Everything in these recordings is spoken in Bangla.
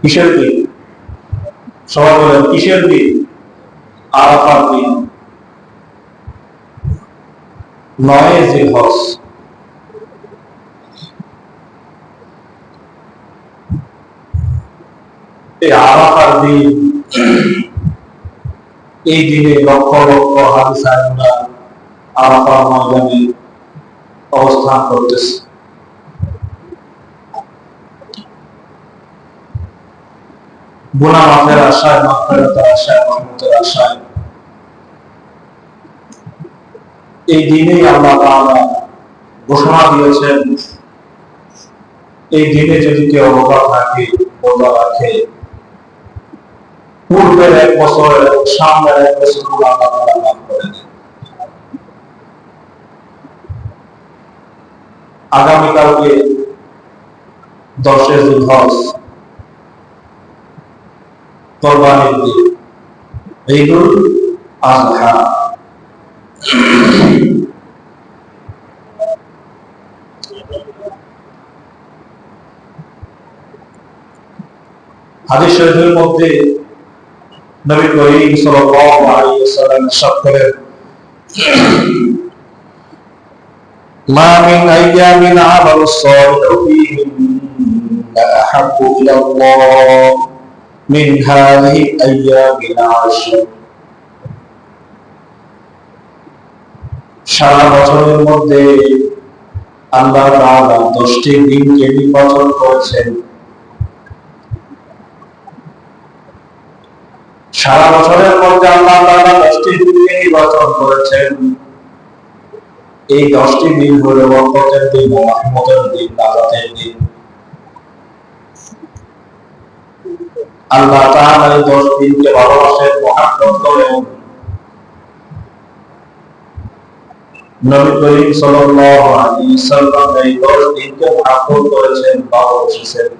কিসের দিন? সবাই বলেন, কিসের দিন? আরাফার দিন। নয় জিলহজ এই আরাফার দিন, এই দিনে লক্ষ লক্ষ হাদিসারা আরাফার ময়দানে অবস্থান করতেছে। গুণা মাফের আশায় মাফেরতের আশায় আশায়। এই দিনেই আল্লাহ তাআলা ঘোষণা দিয়েছেন, এই দিনে যদি কেউ থাকে রাখে। পূর্বের এক বছর সামনের এক বছর আল্লাহ তাআলা মাফ করে দেন। আগামীকালকে দশে জুলহজ কোরবানির দিন ঈদুল আজহা। হাদিস শরীফের মধ্যে নবী করিম সাল্লাল্লাহু আলাইহি ওয়াসাল্লাম ইরশাদ করেন, মা মিন আইয়ামিন আমালুস সালিহু ফিহিন্না من هذه الأيام العشر সারা বছরের মধ্যে আল্লাহ তাআলা দশটি দিনকে নির্বাচন করেছেন সারা বছরের মধ্যে আল্লাহ তাআলা দশটি দিনকে নির্বাচন করেছেন এই দশটি দিন হলো বরকতের দিন রহমতের দিন নাজাতের দিন আল্লাহ তাআলা এই দশ দিনকে ভালোবাসেন মহাব্বত করেন নবী করিম সাল্লাল্লাহু আলাইহি সাল্লাম এই দশ দিনকে মহাব্বত করেছেন ভালোবেসেছেন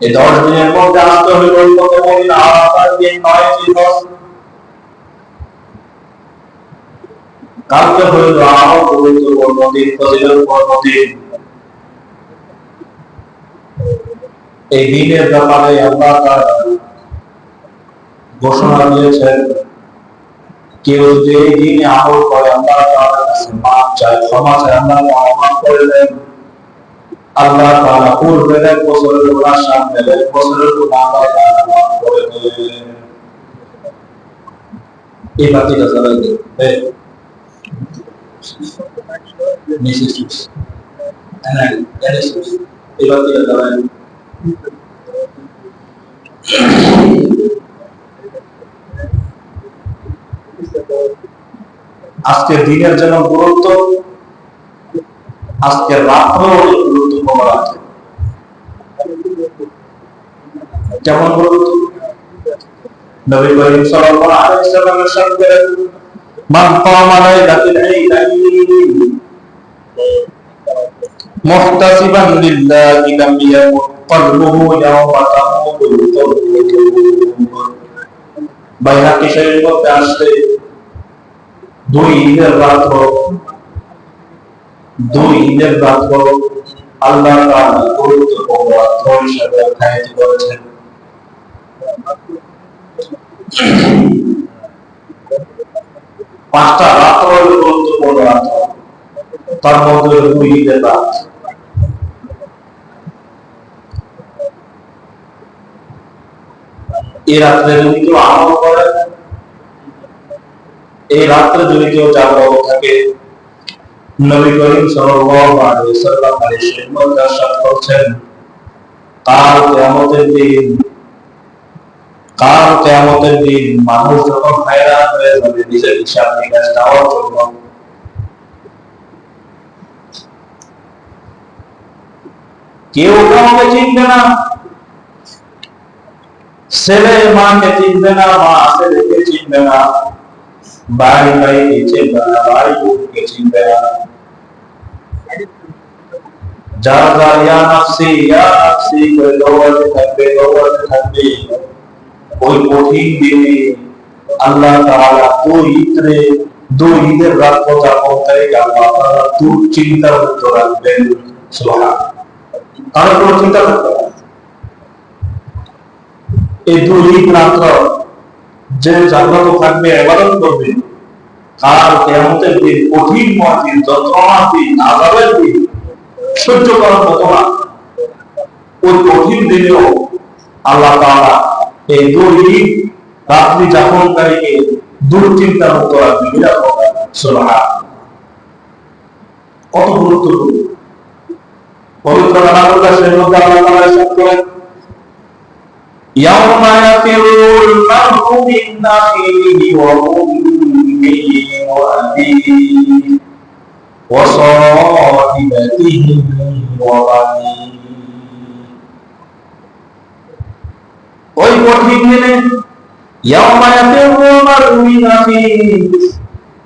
এই দশ দিনের মধ্যে আসতে হইল কত মদিন আরাফার দিন নয় দিবস কালকে হইল আরও গুরুত্বপূর্ণ দিন ফজিলতপূর্ণ দিন এই দিনের ব্যাপারে আল্লাহ তাআলা ঘোষণা দিয়েছেন, কেউ যদি এই দিনে আমল করে, আল্লাহ কাছে মাপ চায়, ক্ষমা চায়, আল্লাহ মাফ করে দেন। আল্লাহ এক বছরের এক বছরের আল্লাহ মাফ করে এই দেন। আজকের দিনের যেমন গুরুত্ব আজকের রাত্র গুরুত্বপূর্ণ রাত্র কেমন গুরুত্ব নবী করিম সাল্লাল্লাহু আলাইহি ওয়াসাল্লাম ইরশাদ করেন মান কামা লাইলাতুল ঈদাইন মুহতাসিবান লিল্লাহি লাম ইয়াকুন কলবুহু ইয়াওমা তামুতুল কলবু বাইহাকি শরীফের মধ্যে আসছে দুই ঈদের রাত্র দুই ঈদের রাত্র আল্লাহ তাআলা গুরুত্বপূর্ণ রাত্র হিসেবে আখ্যায়িত করেছেন পাঁচটা রাত্র হলো গুরুত্বপূর্ণ রাত্র তার মধ্যে দুই ঈদের রাত। এই রাত্রে যদি কেউ আমল করে, এই রাত্রে যদি কেউ জাগ্রত থাকে, নবী করিম সাল্লাল্লাহু আলাইহি সাল্লাম আলাইহি সাল্লাম করছেন, কাল কিয়ামতের দিন, কাল কিয়ামতের দিন মানুষ যখন হায়রান হয়ে যাবে, নিজের হিসাব নিকাশ দেওয়ার জন্য, কেউ কাউকে চিনবে না। ছেলে মাকে চিনবে না মা ছেলেকে চিনবে না ভাই ভাইকে চিনবে না ভাই বোনকে চিনবে না যারা যারা ইয়া নাফসি ইয়া নাফসি করে দৌড়াতে থাকবে দৌড়াতে থাকবে ওই কঠিন দিনে আল্লাহ তাআলা ওই ইতরে দুই ঈদের রাত যাপনকারীকে আল্লাহ তাআলা দুশ্চিন্তার মুক্ত রাখবেন সুবহান তাহলে কোনো চিন্তা থাকবে না এই দুই যে করবে দিন কঠিন যন্ত্রণার দিন, সহ্য মতো না। ওই কঠিন দিনেও আল্লাহ তাআলা এই দুই রাত্রি মুক্ত রাখবে। কত গুরুত্বপূর্ণ। পবিত্র সেই মধ্যে আল্লাহ তাআলা يوم يفر المرء من أخيه وأمه وأبيه وصاحبته وبنيه ওই কঠিন দিনে ইয়াউমা ইয়াফিরু মারউ মিন আখিহি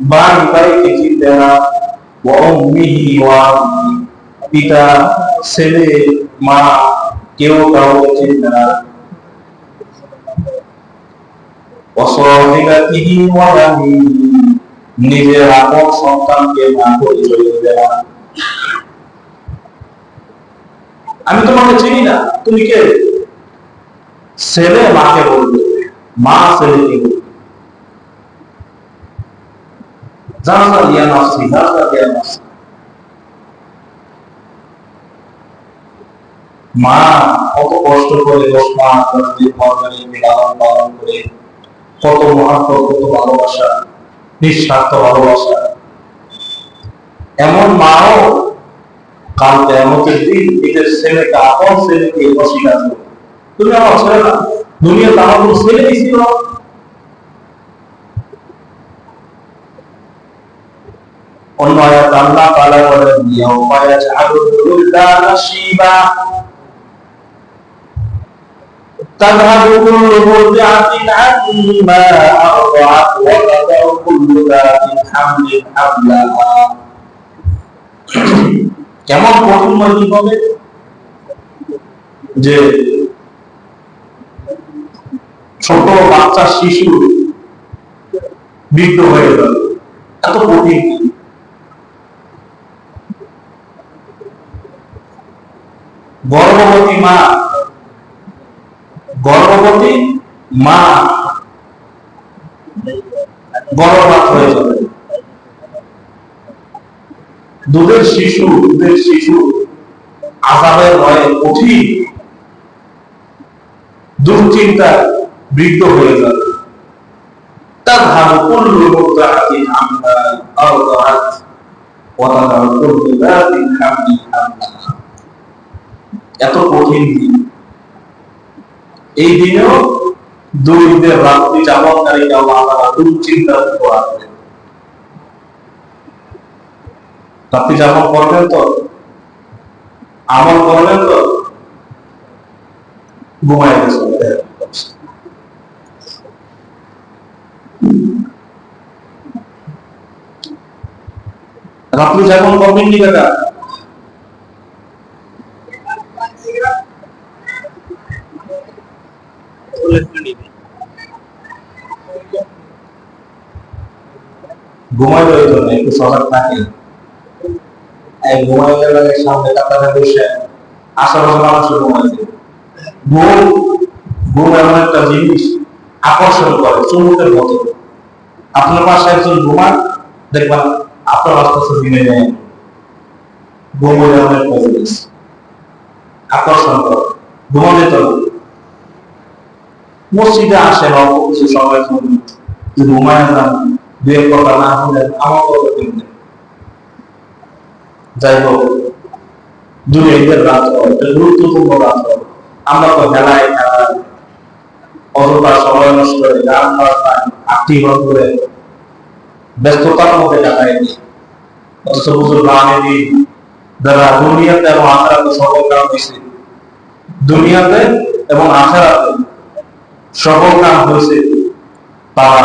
ভাই ভাইকে চিনতে না ওয়া উম্মিহি ওয়া আবিহি পিতা ছেলে মা কেউ কাউকে চিনবে না নিজের আপন সন্তানকে না পরিচয় না আমি তোমাকে চিনি না, তুমি কে? ছেলে মাকে বলবে, মা ছেলেকে বলবে। জানা মা, কত কষ্ট করে দশ মাস দশ দিন লালন পালন করে কত মহাত্ম, কত ভালোবাসা, নিঃস্বার্থ ভালোবাসা। এমন মাও কাল কেমতের দিন নিজের ছেলেকে, আপন ছেলেকে অস্বীকার করবে তুমি আমার ছেলে না, দুনিয়াতে আমার কোনো ছেলে ছিল। অন্য আয়াত আল্লাহ তাআলা বলেন ইয়াউমা ইয়াজআলুল বুলদানা শিবা تذهب كل مرضعة عما أرضعت وتضع كل ذات حمل حملها কেমন কঠিন মজুর হবে যে ছোট বাচ্চা শিশু বৃদ্ধ হয়ে গেল এত কঠিন গর্ভবতী মা গর্ভবতী মা গর্ভপাত হয়ে যাবে দুধের শিশু দুধের শিশু আজাবের ভয়ে কঠিন দুশ্চিন্তা বৃদ্ধ হয়ে যাবে تذهب كل مرضعة عما أرضعت وتضع كل ذات حمل حملها এত কঠিন দিন এই দিনেও ঈদের রাত্রি যাপনকারীকে আল্লাহ তাআলা দুশ্চিন্তা করাবেন রাত্রি করবেন তো? আমল করবেন তো? ঘুমাই রাত্রি যাপন করবেন নি কাকা ঘুমাইলে হইতো না একটু সজাগ থাকে এক ঘুমাইলে লাগে সামনে কাতারে বসে আশেপাশে মানুষের ঘুমাইছে ঘুম ঘুম এমন একটা জিনিস আকর্ষণ করে চুমুকের মতো। আপনার পাশে একজন ঘুমান, দেখবেন আপনার আস্তে দিনে নেয়। ঘুম এমন একটা জিনিস। আকর্ষণ করে। ঘুমাতে তো মসজিদে আসেন অল্প কিছু জন্য। ঘুমায় না না আমার যাই হোক দুই রাত গুরুত্বপূর্ণ রাত আমরা তো খেলায় সময় নষ্ট করে গান করে ব্যস্ততার মধ্যে অথচ বুঝুর গানে যারা দুনিয়াতে এবং আখেরাতে সফল কাম হয়েছে, দুনিয়াতে এবং আখেরাতে কাম হয়েছে, তারা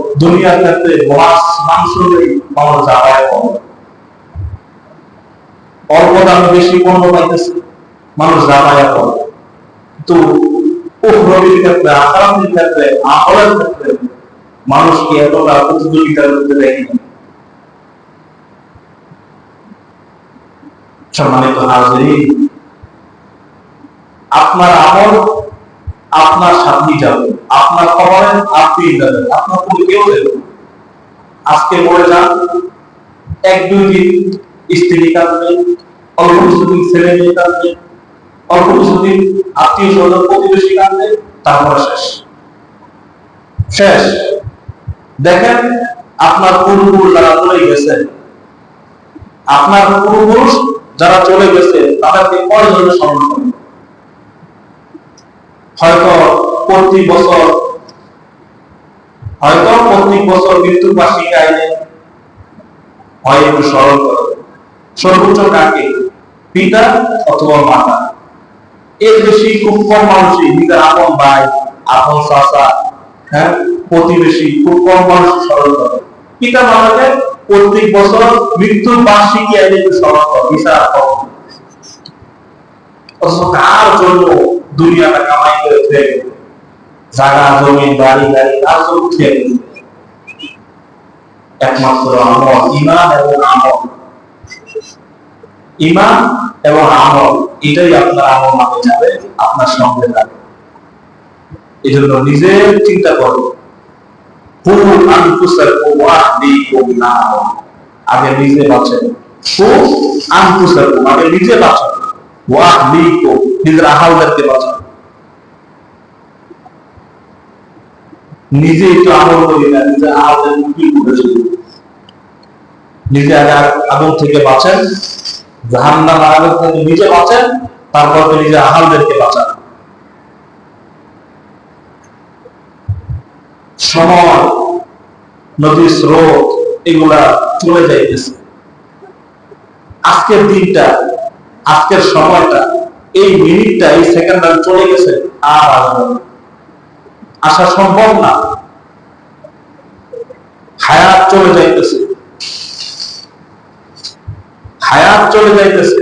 ক্ষেত্রে মোনাস মাংস মানুষ যাওয়ায় কম অল্প বেশি পণ্য পাইতেছে, মানুষ যাওয়ায় কম তো উহরবির ক্ষেত্রে ক্ষেত্রে, আমলের ক্ষেত্রে মানুষকে এতটা প্রতিযোগিতার মধ্যে দেয়নি সম্মানিত হাজির আপনার আমল আপনার সাথী যাবে, আপনার খবরে আপনি যাবেন, আপনার কোনো কেউ যাবে আজকে মরে যান, এক, দুই দিন স্ত্রী কাঁদবে, অল্প কিছুদিন ছেলে মেয়ে কাঁদবে, অল্প কিছুদিন আত্মীয় স্বজন প্রতিবেশী কাঁদবে, তারপর শেষ। শেষ। দেখেন, আপনার পূর্বপুরুষ যারা চলে গেছে, আপনার পূর্বপুরুষ যারা চলে গেছে, তাদেরকে কয়জনে স্মরণ করে হয়তো প্রতি বছর, হয়তো প্রতি বছর মৃত্যু বার্ষিকী আইনে হয় একটু স্মরণ করে। সর্বোচ্চ কাকে? পিতা অথবা মাতা? এর বেশি খুব কম মানুষই, নিজের আপন ভাই, আপন হ্যাঁ? প্রতিবেশী, খুব কম মানুষ স্মরণ করে। পিতা মাতাকে প্রত্যেক বছর মৃত্যুর বার্ষিকী আইনে একটু স্মরণ করে। বিচার কার জন্য দুনিয়াটা কামাই করে জমি, বাড়ি, গাড়ি, তার খেয়ে একমাত্র আমল, ইমান এবং আমল। ইমান এবং আমল, এটাই আপনার আমল যাবে, আপনার সঙ্গে যাবে। নিজে চিন্তা করো। নার। আগে নিজে বাঁচেন। খুব আনকুসার আগে নিজে বাঁচেন। ওয়াহদিকুম নিজের বাঁচান নিজে একটু আমল করি না, নিজে আগুন থেকে বাঁচেন আগুন থেকে নিজে বাঁচেন, তারপর নিজে বাঁচান। সময় নদীর স্রোত এগুলা চলে যাইতেছে। আজকের দিনটা, আজকের সময়টা এই মিনিটটা এই সেকেন্ডটা চলে গেছে, আর আসবে। আসা সম্ভব না। হায়াত চলে যাইতেছে। হায়াত চলে যাইতেছে।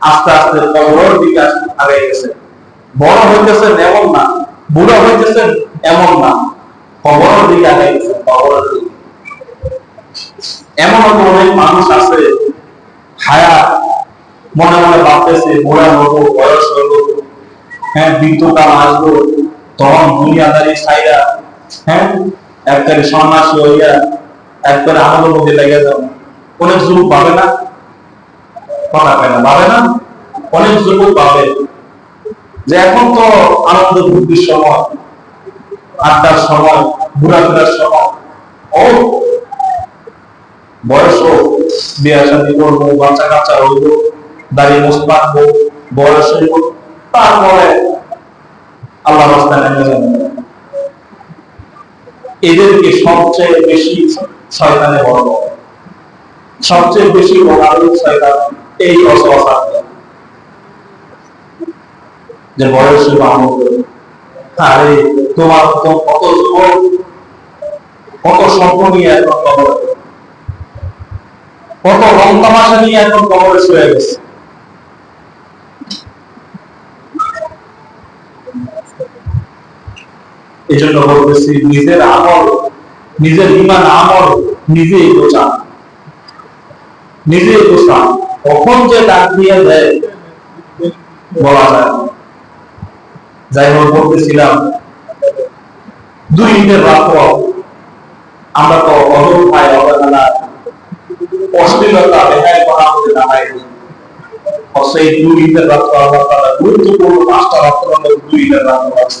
আস্তে আস্তে কবর দিকে আগে গেছে। বড় হইতেছেন এমন না, বুড়ো হইতেছেন এমন না। কবর দিকে আগে গেছে, কবরের দিকে। এমন অনেক মানুষ আছে, হায়াত মনে মনে ভাবতেছে বুড়া হব বয়স হব হ্যাঁ বৃদ্ধকাল আসব, তখন দুনিয়াদারি ছাইরা হ্যাঁ একবারে সন্ন্যাসী হইয়া, একবারে আনন্দ মধ্যে লেগে যাব অনেক যুবক পাবে না? কথা পায় না পাবে না? অনেক যুবক পাবে যে এখন তো আনন্দ বুদ্ধির সময়, আড্ডার সময়, ঘোরাফেরার সময়। ও, বয়স হোক, বিয়ে শাদী করব, বাচ্চা কাচ্চা হইব দাঁড়িয়ে বসে পারব বয়স তারপরে আল্লাহ রাস্তায় নেমে যাবে এদেরকে সবচেয়ে বেশি শয়তানে বড় সবচেয়ে বেশি বড় শয়তান এই অসহসা। যে বয়স আমল আরে, তোমার তো কত কত স্বপ্ন নিয়ে এখন কত রং তামাশা নিয়ে এখন কবরে শুয়ে গেছে। এই জন্য বলতেছি, নিজের আমল, নিজের ইমান আমল নিজেই গোছান নিজেই গোছান কখন যে ডাক দিয়ে দেয়, বলা যায় যাই হোক, বলতেছিলাম, দুই ঈদের রাত্র আমরা তো অবস্থায় অবহেলা অশ্লীলতা বেহায় করা আমাদের দাঁড়ায় সেই দুই ঈদের রাত্র আল্লাহ তাআলা গুরুত্বপূর্ণ পাঁচটা রাত্র আমাদের দুই ঈদের রাত্র আছে।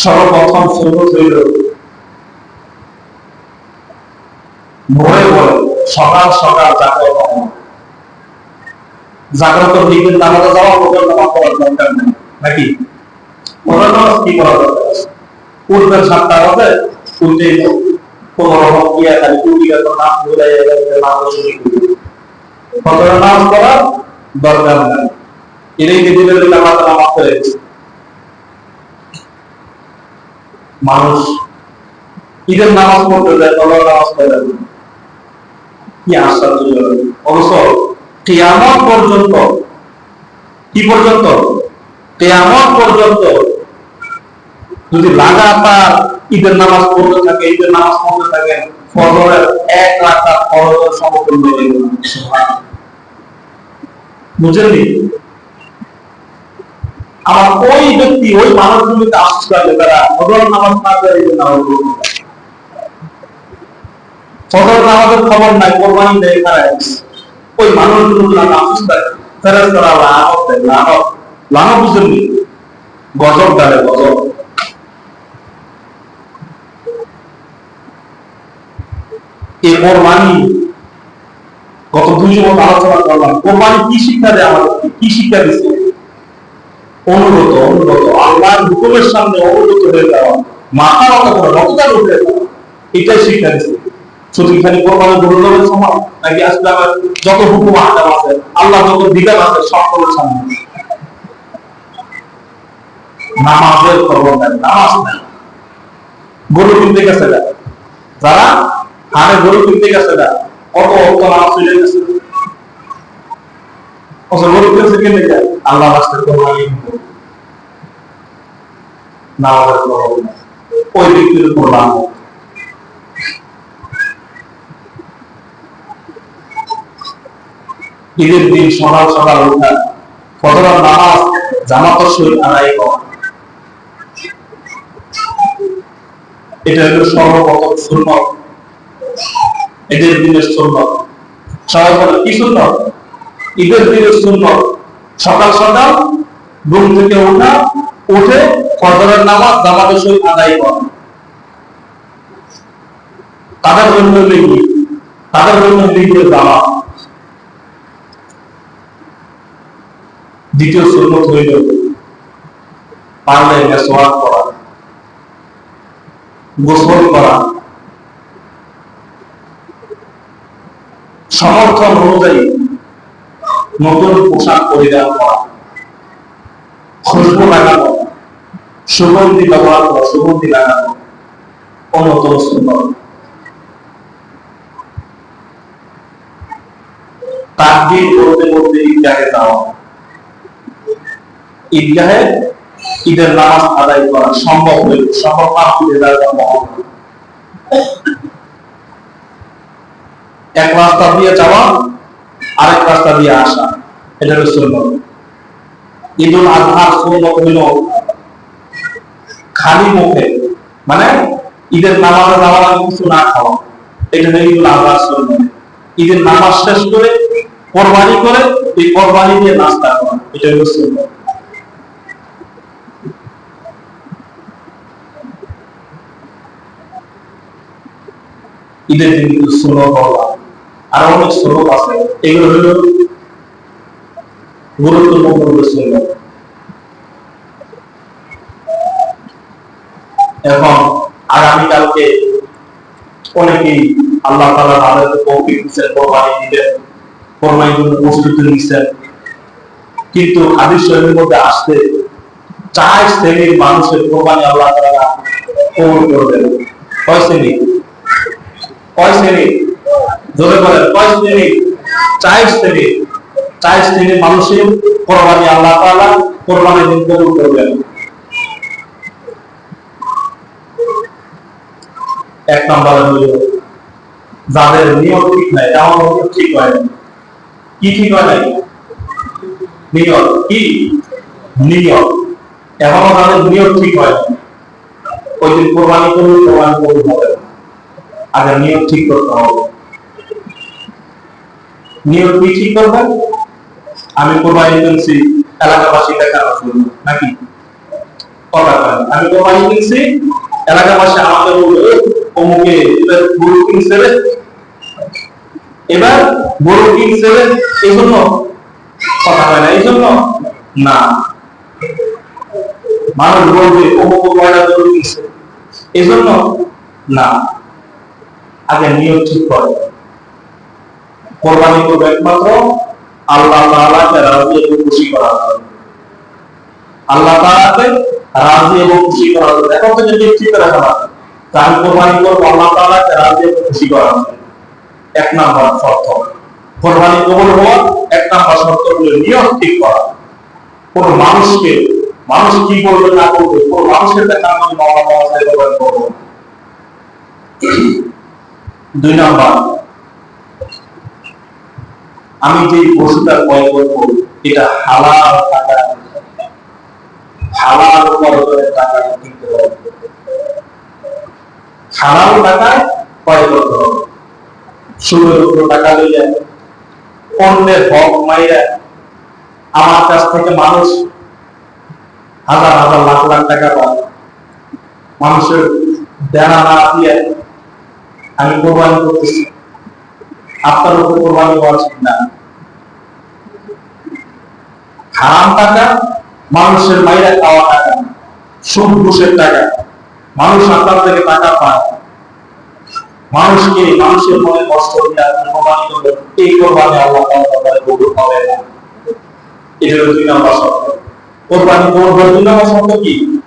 সর্বপ্রথম সুন্নত হইল ভোরে ভোরে সকাল সকাল জাগ্রত জাগ্রত দিকের নামাজে যাওয়া ওদের নামাজ দরকার নেই। নাকি? ওদের নামাজ কি করা দরকার? পূর্বের সাতটা হবে রকম খালি তো নাম ভুলে নামাজ পড়ার দরকার নাই। নিজেদের নামাজ নামাজ পড়ে গেছে মানুষ ঈদের নামাজ পড়তে যায় তলার নামাজ পড়ে যাবে কি আশ্চর্য অবশ্য কেয়ামত পর্যন্ত, কি পর্যন্ত? কেয়ামত পর্যন্ত যদি লাগাতার ঈদের নামাজ পড়তে থাকে, ঈদের নামাজ পড়তে থাকে, ফজরের এক রাকাত ফরজের সমতুল্য বুঝলেন আমার ওই ব্যক্তি, ওই মানুষগুলিকে আশ্বাস করে তারা। নামাজ না করে নামাজের খবর নাই, কোরবানি দেয় তারা। ওই মানুষগুলো তারা লানত। দেয় গজব গজব। কোরবানি আলোচনা করলাম। কোরবানি কি শিক্ষা দেয় আমাদেরকে? কি শিক্ষা দিচ্ছে? অনুগত অনুগত। আল্লাহর হুকুমের সামনে অনুগত হয়ে যাওয়া মাথা রক্ষা করা রক্তার উঠে যাওয়া, এটাই শিক্ষা দিচ্ছে সময় নাকি যত হুকুম আছে আল্লাহ যত বিধান আছে সকলের সামনে। নামাজের নামাজ গরু কিনতে গেছে যারা হারে গরু কিনতে গেছে কত অর্থ নামাজ গেছে। খবর নেই। ওই ব্যক্তির ঈদের দিন সকাল সকাল ফজরের নামাজ আদায় করা। এটা হলো সর্বপ্রথম সুন্নত। ঈদের দিনের সুন্নত। সবাই বলে, কি সুন্নত? ঈদের দিনের সুন্নত সকাল সকাল ঘুম থেকে ওঠা উঠে ফজরের নামাজ জামাতের সহিত আদায় করা। তাদের জন্য লিখি, তাদের জন্য লিখে জামাত দ্বিতীয় সুন্নত হইল, পারলে মেসওয়াক করা, গোসল করা। সমর্থন অনুযায়ী নতুন পোশাক পরিধান করা। খুশবু লাগানো, সুগন্ধি ব্যবহার করা, সুগন্ধি লাগানো, অন্যতম সুন্দর। তাকবীর বলতে বলতে ঈদগাহে যাওয়া। ঈদগাহে ঈদের নামাজ আদায় করা সম্ভব হইল সম্ভব না মহৎ। এক রাস্তা দিয়ে যাওয়া আরেক রাস্তা দিয়ে আসা, এটা হলো সুন্নত। ঈদুল আজহার সুন্নত হইল খালি মুখে মানে ঈদের নামাজে যাওয়ার আগে কিছু না খাওয়া। এটা হলো ঈদুল আজহার সুন্নত। ঈদের নামাজ শেষ করে কোরবানি করে, এই কোরবানি দিয়ে নাস্তা করা, এটা হলো সুন্নত। ঈদের দিন কিন্তু করলাম আর অনেক আছে? এগুলো গুরুত্বপূর্ণ এখন আগামীকালকে অনেকেই আল্লাহ তালা দিচ্ছেন কোরবানি কোরবানির জন্য প্রস্তুতি নিচ্ছেন কিন্তু হাদিস শরীরের মধ্যে আসতে চার শ্রেণির মানুষের কোরবানি আল্লাহ তালা কবুল করবেন। শ্রেণি? কয় শ্রেণি শ্রেণির মানুষের যাদের নিয়ম ঠিক নাই এমন ঠিক হয় কি ঠিক হয় নাই? নিয়ম কি? নিয়ম এখনও তাদের নিয়ম ঠিক হয় ওই দিন কোরবানি কোরবানি আগে নিয়ম ঠিক করতে হবে। নিয়ত কি ঠিক করবেন? আমি এলাকাবাসী জন্য, নাকি? আমি এলাকাবাসী আমাকে বলবে অমুকে এবার এবার এই জন্য কথা হয় না এই জন্য না। মানুষ বলবে অমুক এই জন্য না। আগে নিয়ম ঠিক করে। কোরবানি করবে একমাত্র আল্লাহ তাআলাকে রাজি এবং খুশি করার জন্য। আল্লাহ তাআলাকে রাজি এবং খুশি করার জন্য। এখন থেকে ঠিক ঠিক করে ফেলা তা আমি কোরবানি করব আল্লাহ তাআলাকে রাজি এবং খুশি করার জন্য। এক নাম্বার শর্ত। কোরবানি কবুল হওয়ার এক নাম্বার শর্ত হলো নিয়ম ঠিক করা। কোন মানুষকে, মানুষ কি করবে না করবে কোন মানুষের দেখা আমি মামলা করব। দুই নাম্বার, আমি যে পশুটা ক্রয় করব, এটা হালাল টাকা হালাল উপার্জনের টাকা কিনতে হবে। হালাল টাকায় ক্রয় করতে হবে। সুদের উপর টাকা লইয়া, অন্যের হক মাইরা আমার কাছ থেকে মানুষ হাজার হাজার লাখ লাখ টাকা পায়। মানুষের দেনা না দিয়ে আমি কোরবানি করতেছি। আপনার উপর কোরবানি হওয়া ঠিক না। হারাম টাকা, মানুষের মাইরা খাওয়া টাকা সুদ ঘুষের টাকা। মানুষ আপনার থেকে টাকা পায়। মানুষকে মানুষের মনে কষ্ট দিয়ে আপনি কোরবানি করবেন। এই কোরবানি আল্লাহ তাআলা কবুল হবে না। এটা হলো দুই নম্বর শর্ত। কোরবানি করবার দুই নম্বর শর্ত কি?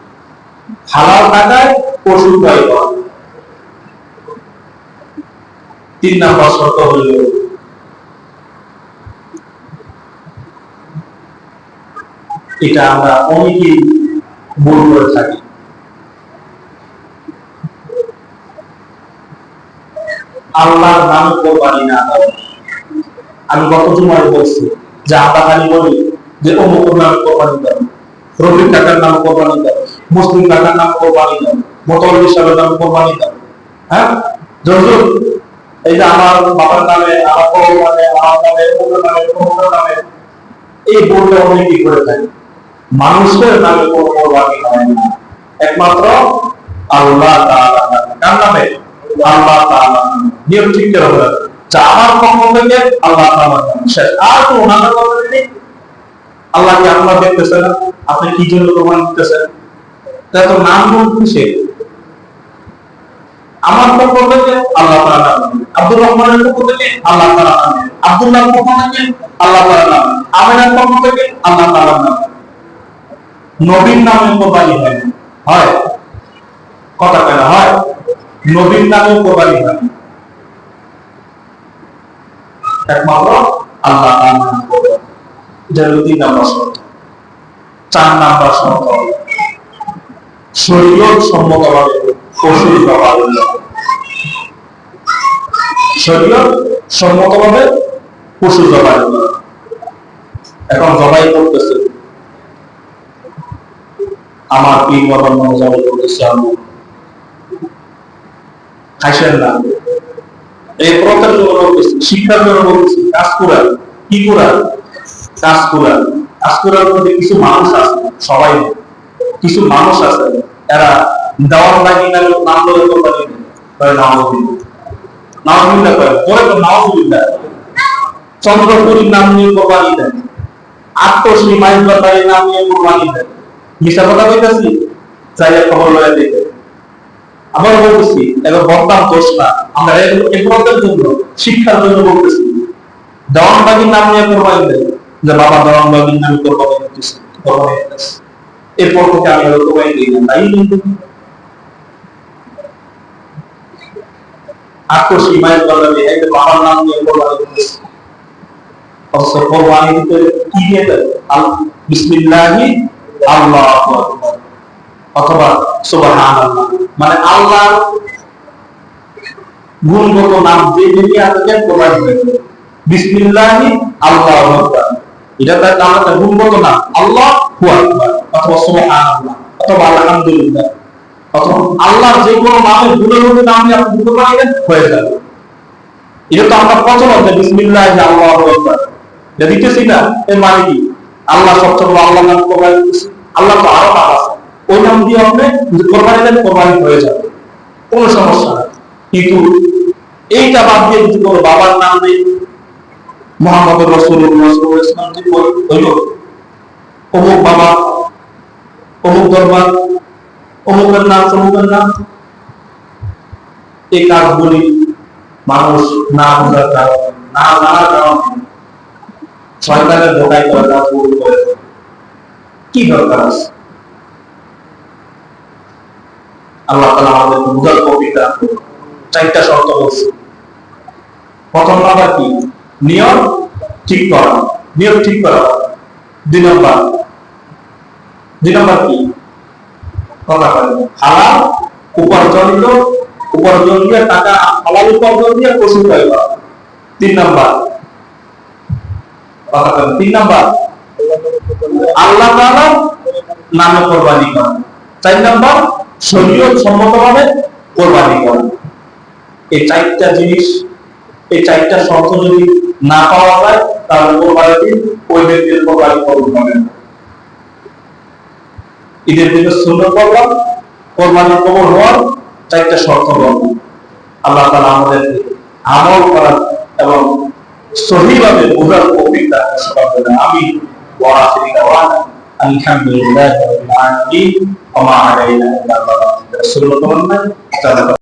হালাল টাকায় পশু ক্রয় করা তিন নম্বর শর্ত হলো এটা আমরা অনেকেই ভুল করে থাকি। আল্লাহর নামে কোরবানি না আমি গত বলছি? যে আমরা খালি বলি যে অমুক নামে কোরবানি দাও। রবির টাকার নাম কোরবানি দাও। মুসলিম টাকার নাম কোরবানি দাও। মোটর হিসাবের নাম কোরবানি দাও। হ্যাঁ? এই যে আমার বাবার নামে, আমার বড় নামে, আমার নামে অমুক নামে অমুক নামে, এই বললে অনেকেই করে থাকে মানুষের নামে কোনো কোরবানি হয় না। একমাত্র আল্লাহ তাআলা কার নামে? আল্লাহ তাআলা নিয়ম ঠিক করে হবে পক্ষ থেকে আল্লাহ তাআলা আর তো ওনাদের কথা নেই আল্লাহ কি আপনার দেখতেছে আপনি কি জন্য প্রমাণ দিতেছেন? তা তো নাম বলতেছে। আমার আল্লাহ তাআলা আব্দুর রহমানের আল্লাহ তাআলা আল্লাহ তাআলা আমিনার আল্লাহ তাআলা নবীর নামে কোরবানি হয়। হয়। কথা কেন হয়। নবীর নামে কোরবানি হয়। একমাত্র আল্লাহ কোরবানি। তিন নাম্বার শর্ত। চার নাম্বার শর্ত। শরীয়ত সম্মতভাবে পশু জবাই হলো সম্মতভাবে পশু জবাই। এখন জবাই করতেছে। আমার পীর বাবার নাম জবাই করতেছে খাইছেন না। এই জন্য বলতেছি, শিক্ষার জন্য বলতেছি কাজ করার কি করার কাজ কাজ করার মধ্যে কিছু মানুষ আছে, সবাই কিছু মানুষ আছে, এরা দেওয়ার লাগি না, নাম ধরে দেয় করে নাওজুবিল্লাহ নাওজুবিল্লাহ করে। পরে তো নাওজুবিল্লাহ চন্দ্রপুরীর নাম নিয়ে কোরবানি দেয়। আত্মশ্রী মাইজবাড়ির নাম নিয়ে কোরবানি দেয়। মিশা কথা কইতাছি? চাই খবর লয়ে দিতে আবার বলতেছি, এবার বদনাম দোষ না। আমরা একমাত্রের জন্য, শিক্ষার জন্য বলতেছি। দেওয়ানবাগির নাম নিয়ে কোরবানি দেয়। যে বাবা দেওয়ানবাগির নামে কোরবানি দিতেছে কোরবানি দিতেছে। এরপর থেকে আমি কোরবানি দিই না। তাই আক্রোশী মায়ের বলবে এই যে বাবার নাম নিয়ে কোরবানি দিতেছে অথচ কোরবানি দিতে কি দিয়ে দেয় আল- বিসমিল্লাহি আল্লাহু আকবার অথবা সুবহানাল্লাহ মানে আল্লাহর গুণগত নাম যে যিনি আপনাকে প্রদান করেছেন বিসমিল্লাহি আল্লাহু আকবার এটা তার আমাদের গুণগত নাম আল্লাহ হু আকবার অথবা সুবহানাল্লাহ অথবা আলহামদুলিল্লাহ অথবা আল্লাহর যে কোনো নামের গুণগত নাম নিয়ে আপনি হয়ে যাবে। এটা তো আমরা প্রচলন যে বিসমিল্লাহ আল্লাহু এটা দিতেছি না এর মানে কি? আল্লাহ সবচেয়ে বড় আল্লাহ নাম কোরবানি আল্লাহ তো আরও নাম আছে। ওই নাম দিয়ে আপনি কোরবানি দেন, কোরবানি হয়ে যাবে। কোনো সমস্যা নাই। কিন্তু এইটা বাদ দিয়ে যদি কোনো বাবার নাম নেই মোহাম্মদ রসুল্লাহ ইসলাম যে হইল অমুক বাবা, অমুক দরবার অমুকের নাম, তমুকের নাম? এই কাজগুলি মানুষ না বোঝার কারণে, না জানার কারণে সরকারের ঢোকাই করে কাজগুলো করে। কি দরকার আছে? আল্লাহ তালা আমাদের বুঝার কবিতা চারটা শর্ত বলছে। প্রথম নাম্বার কি? নিয়ম ঠিক করা। নিয়ম ঠিক করা। দুই নম্বর। দুই নম্বর কি? কথা বলেন হালাল উপার্জনিত উপার্জন দিয়ে টাকা, হালাল উপার্জন দিয়ে পশু ক্রয় করা। তিন নম্বর। কথা বলেন, তিন নম্বর। আল্লাহ তাআলা নামে কোরবানি করা চার নম্বর, শরীয়ত সম্মতভাবে কোরবানি করা এই চারটা জিনিস, এই চারটা শর্ত যদি না পাওয়া যায়, তাহলে কোরবানি ওই ব্যক্তির কোরবানি কবুল হবে না। ঈদের দিনে সুন্দর করলাম কোরবানি কবর হওয়ার চারটা শর্ত বলব আল্লাহ তালা আমাদের আমল করার এবং সহিভাবে বোঝার অভিজ্ঞতা আমি আলহামদুলিল্লাহ